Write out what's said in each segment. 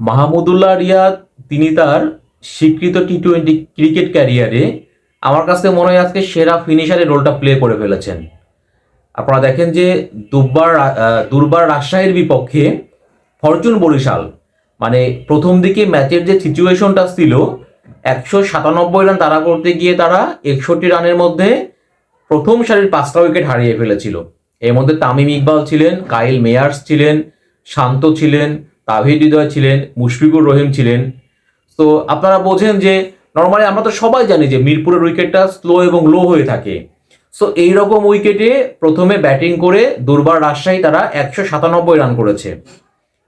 মাহমুদুল্লাহ রিয়াদ, তিনি তার স্বীকৃত টি টোয়েন্টি ক্রিকেট ক্যারিয়ারে আমার কাছে মনে হয় আজকে সেরা ফিনিশারের রোলটা প্লে করে ফেলেছেন। আপনারা দেখেন যে দুবার দুর্বার রাজশাহীর বিপক্ষে ফরচুন বরিশাল মানে প্রথম দিকে ম্যাচের যে সিচুয়েশনটা ছিল, একশো সাতানব্বই রান তারা করতে গিয়ে তারা একষট্টি রানের মধ্যে প্রথম সারির পাঁচটা উইকেট হারিয়ে ফেলেছিল। এর মধ্যে তামিম ইকবাল ছিলেন কাইল মেয়ার্স ছিলেন, শান্ত ছিলেন তাহিদ হৃদয় ছিলেন, মুশফিকুর রহিম ছিলেন। তো আপনারা বোঝেন যে নর্মালি আমরা তো সবাই জানি যে মিরপুরের উইকেটটা স্লো এবং লো হয়ে থাকে। সো এই রকম উইকেটে প্রথমে ব্যাটিং করে দুর্বার রাজশাহী তারা একশো সাতানব্বই রান করেছে।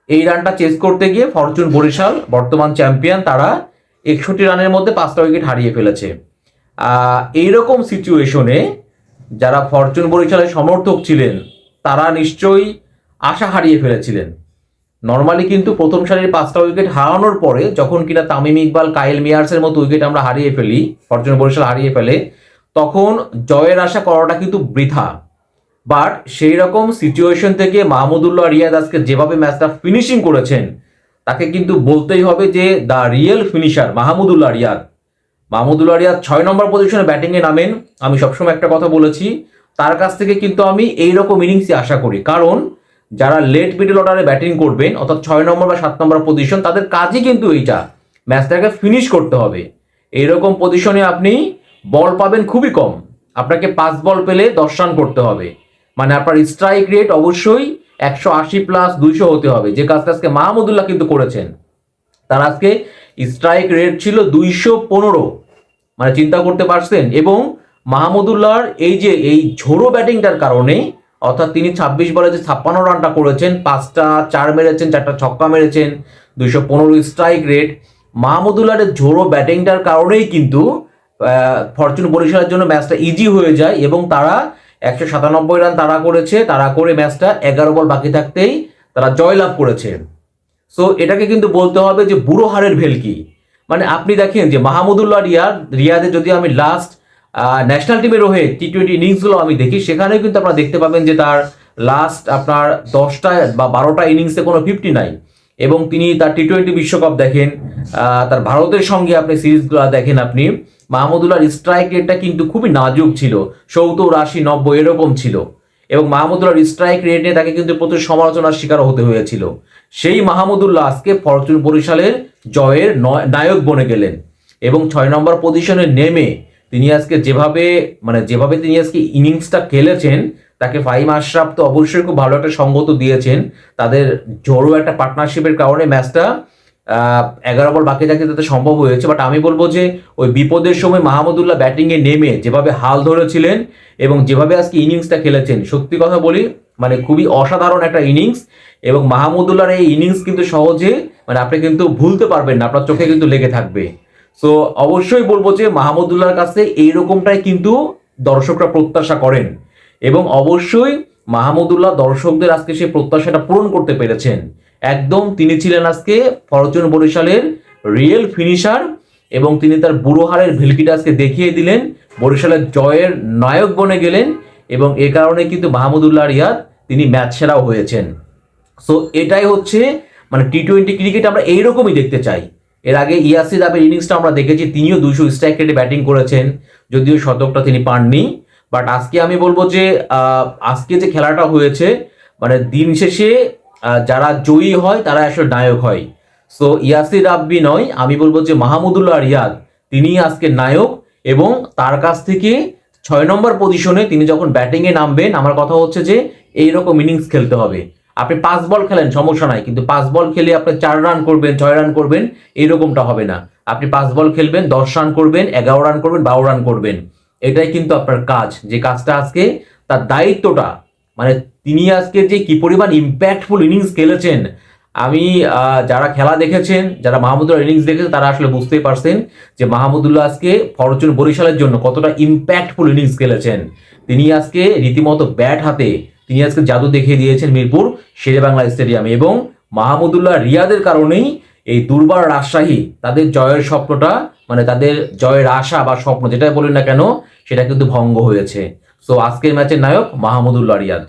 এই রানটা চেস করতে গিয়ে ফরচুন বরিশাল, বর্তমান চ্যাম্পিয়ন তারা একষট্টি রানের মধ্যে পাঁচটা উইকেট হারিয়ে ফেলেছে। এইরকম সিচুয়েশনে যারা ফরচুন বরিশালের সমর্থক ছিলেন, তারা নিশ্চয়ই আশা হারিয়ে ফেলেছিলেন। নর্মালি কিন্তু প্রথম সারির পাঁচটা উইকেট হারানোর পরে যখন কিনা তামিম ইকবাল কাইল মিয়ার্সের মতো উইকেট আমরা হারিয়ে ফেলি ফরচুন বরিশাল হারিয়ে ফেলে, তখন জয়ের আশা করাটা কিন্তু বৃথা। বাট সেই রকম সিচুয়েশন থেকে মাহমুদুল্লাহ রিয়াদ আজকে যেভাবে ম্যাচটা ফিনিশিং করেছেন, তাকে কিন্তু বলতেই হবে যে the real finisher Mahmudullah Riyad. Mahmudullah Riyad ছয় নম্বর পজিশনে ব্যাটিংয়ে নামেন। আমি সবসময় একটা কথা বলেছি, তার কাছ থেকে কিন্তু আমি এই রকম ইনিংসই আশা করি। কারণ যারা লেট মিডল অর্ডারে ব্যাটিং করবেন, অর্থাৎ ছয় নম্বর বা সাত নম্বর পজিশন তাদের কাজই কিন্তু এইটা। ম্যাচটাকে ফিনিশ করতে হবে। এইরকম পজিশনে আপনি বল পাবেন খুবই কম। আপনাকে পাঁচ বল পেলে দশ রান করতে হবে। মানে আপনার স্ট্রাইক রেট অবশ্যই একশো আশি প্লাস দুইশো হতে হবে। যে কাজটা আজকে মাহমুদুল্লাহ কিন্তু করেছেন। তার আজকে স্ট্রাইক রেট ছিল দুইশো পনেরো। মানে চিন্তা করতে পারছেন? এবং মাহমুদুল্লাহর এই যে, এই ঝোড়ো ব্যাটিংটার কারণে অর্থাৎ তিনি ছাব্বিশ বলে যে ছাপ্পান্ন রানটা করেছেন, পাঁচটা চার মেরেছেন, চারটা ছক্কা মেরেছেন, দুইশো পনেরো স্ট্রাইক রেট মাহমুদুল্লাহর ঝোড়ো ব্যাটিংটার কারণেই কিন্তু ফরচুন বরিশালের জন্য ম্যাচটা ইজি হয়ে যায় এবং তারা একশো সাতানব্বই রান তারা করেছে। তারা করে ম্যাচটা এগারো বল বাকি থাকতেই তারা জয়লাভ করেছে। সো এটাকে কিন্তু বলতে হবে যে বুড়ো হারের ভেলকি। মানে আপনি দেখেন যে মাহমুদুল্লাহ রিয়াদ, রিয়াদে যদি আমি লাস্ট ন্যাশনাল টিমের হয়ে টি টোয়েন্টি ইনিংসগুলো আমি দেখি। সেখানে কিন্তু আপনারা দেখতে পাবেন যে তার লাস্ট আপনার দশটা বা বারোটা ইনিংসে কোনো ফিফটি নাই। এবং তিনি তার টি টোয়েন্টি বিশ্বকাপ দেখেন তার ভারতের সঙ্গে আপনি সিরিজগুলো দেখেন আপনি। মাহমুদুল্লাহর স্ট্রাইক রেটটা কিন্তু খুবই নাজুক ছিল, সত্তর, আশি, নব্বই এরকম ছিল। এবং মাহমুদুল্লাহর স্ট্রাইক রেট নিয়ে তাকে কিন্তু প্রচুর সমালোচনার শিকার হতে হয়েছিল। সেই মাহমুদুল্লাহ আজকে ফরচুন বরিশালের জয়ের নয়- নায়ক বনে গেলেন। এবং ছয় নম্বর পজিশনে নেমে তিনি আজকে যেভাবে মানে যেভাবে তিনি আজকে ইনিংসটা খেলেছেন, তাকে ফাইম আশরাফ তো অবশ্যই খুব ভালো একটা সঙ্গত দিয়েছেন। তাদের জোরো একটা পার্টনারশিপের কারণে ম্যাচটা এগারো বল বাকি থাকতে তাতে সম্ভব হয়েছে। বাট আমি বলব যে, ওই বিপদের সময় মাহমুদুল্লাহ ব্যাটিংয়ে নেমে যেভাবে হাল ধরেছিলেন এবং যেভাবে আজকে ইনিংসটা খেলেছেন, সত্যি কথা বলি মানে খুবই অসাধারণ একটা ইনিংস এবং মাহমুদুল্লাহর এই ইনিংস কিন্তু সহজে মানে আপনি কিন্তু ভুলতে পারবেন না, আপনার চোখে কিন্তু লেগে থাকবে। সো অবশ্যই বলব যে মাহমুদুল্লাহর কাছে এইরকমটাই কিন্তু দর্শকরা প্রত্যাশা করেন। এবং অবশ্যই মাহমুদুল্লাহ দর্শকদের আজকে সেই প্রত্যাশাটা পূরণ করতে পেরেছেন। একদম তিনি ছিলেন আজকে ফরচুন বরিশালের রিয়েল ফিনিশার এবং তিনি তার বুড়ো হারের ভেলকিটা আজকে দেখিয়ে দিলেন, বরিশালের জয়ের নায়ক বনে গেলেন এবং এ কারণে কিন্তু মাহমুদুল্লাহ রিয়াদ তিনি ম্যাচ সেরাও হয়েছেন। সো এটাই হচ্ছে মানে টি টোয়েন্টি ক্রিকেট আমরা এইরকমই দেখতে চাই। এর আগে ইয়াসির আবের ইনিংসটা আমরা দেখেছি, তিনিও দুশো স্ট্রাইক রেটে ব্যাটিং করেছেন, যদিও শতকটা তিনি পাননি। বাট আজকে আমি বলব যে আজকে যে খেলাটা হয়েছে মানে দিন শেষে যারা জয়ী হয়, তারা আসলে নায়ক হয়। সো ইয়াসির রাব্বি নয়, আমি বলব যে মাহমুদুল্লাহ রিয়াদ তিনি আজকে নায়ক এবং তার কাছ থেকে ছয় নম্বর পজিশনে তিনি যখন ব্যাটিংয়ে নামবেন, আমার কথা হচ্ছে যে, এইরকম ইনিংস খেলতে হবে। আপনি পাঁচ বল খেলেন, সমস্যা নাই। কিন্তু পাঁচ বল খেলে আপনি চার রান করবেন, ছয় রান করবেন, এরকমটা হবে না। আপনি পাঁচ বল খেলবেন, দশ রান করবেন, এগারো রান করবেন, বারো রান করবেন। এটাই কিন্তু আপনার কাজ। যে কাজটা আজকে, তার দায়িত্বটা মানে তিনি আজকে যে কি পরিমাণ ইম্প্যাক্টফুল ইনিংস খেলেছেন আমি যারা খেলা দেখেছেন, যারা মাহমুদুল্লাহ ইনিংস দেখেছেন, তারা আসলে বুঝতেই পারছেন যে মাহমুদুল্লাহ আজকে ফরচুন বরিশালের জন্য কতটা ইম্প্যাক্টফুল ইনিংস খেলেছেন। তিনি আজকে রীতিমতো ব্যাট হাতে, তিনি আজকে জাদু দেখিয়ে দিয়েছেন মিরপুর শেরে বাংলা স্টেডিয়ামে এবং মাহমুদুল্লাহ রিয়াদের কারণেই এই দুর্বার রাজশাহী তাদের জয়ের স্বপ্নটা মানে তাদের জয়ের আশা বা স্বপ্ন যেটাই বলেন না কেন, সেটা কিন্তু ভঙ্গ হয়েছে। সো আজকের ম্যাচের নায়ক মাহমুদুল্লাহ রিয়াদ।